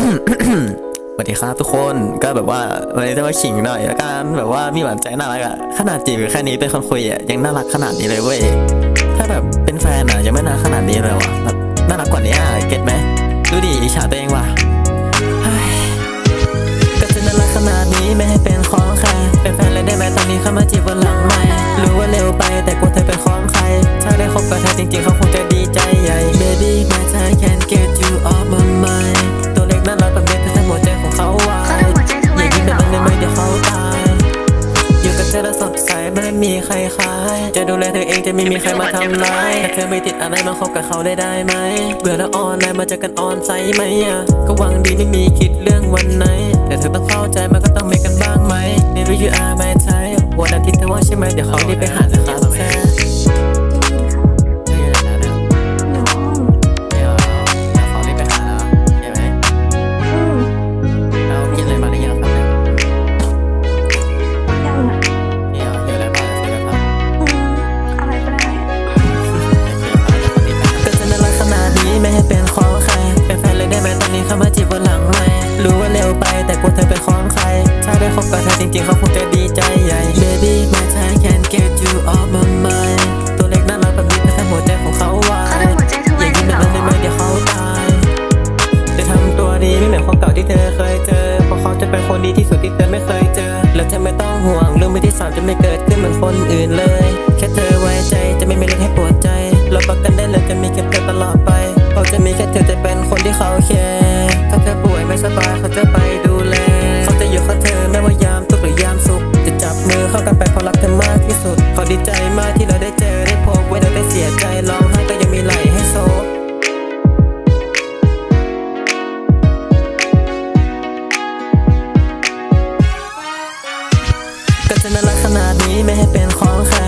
สวัสดีครับทุกคนก็แบบว่าวันนี้จะมาขิงหน่อยละกันแบบว่ามีหวานใจน่ารักอะขนาดจีบแค่นี้เป็นคนคุยอะยังน่ารักขนาดนี้เลยเว้ยถ้าแบบเป็นแฟนอะยังไม่น่าขนาดนี้เลยวะ อยู่กับเธอแล้วสดใสไม่มีใครคล้าย จะดูแลเธอเองจะไม่มีใครมาทำร้ายถ้าเธอไม่ติดอะไรมาคบกับเขาได้ได้ไหม เบื่อแล้วออนไลน์มาเจอกันออนไซต์ไหมอะก็หวังดีไม่มีคิดเรื่องวันไหน แต่เธอต้องเข้าใจมันก็ต้องมีกันบ้างไหม นี่รู้อยู่อาไม่ใช่วันอาทิตย์เธอว่างใช่ไหมเดี๋ยวเขารีบไปหานะครับ จริงๆเขาคงจะดีใจใหญ่ Baby my time can't get you off my mind ตัวเล็กน่ารักแบบนี้เธอทำหัวใจของเขาไว้เขาทำหัวใจเธออไว้ย่ายิ้มเหแบรบอนั้นได้ไหมเดี๋ยวเขาตายจะทำตัวดีไม่เหมือนคนเก่าที่เธอเคยเจอเพราะเขาจะเป็นคนดีที่สุดที่เธอไม่เคยเจอ แล้วเธอไม่ต้องห่วงเรื่องมือที่สามจะไม่เกิดขึ้นเหมือนคนอื่นเลย เข้ากันไปเพราะรักเธอมากที่สุดขอดีใจมากที่เราได้เจอได้พบไว้เราได้เสียใจร้องไห้ก็ยังมีไหลให้โซก็จะน่ารักขนาดนี้ไม่ให้เป็นของใคร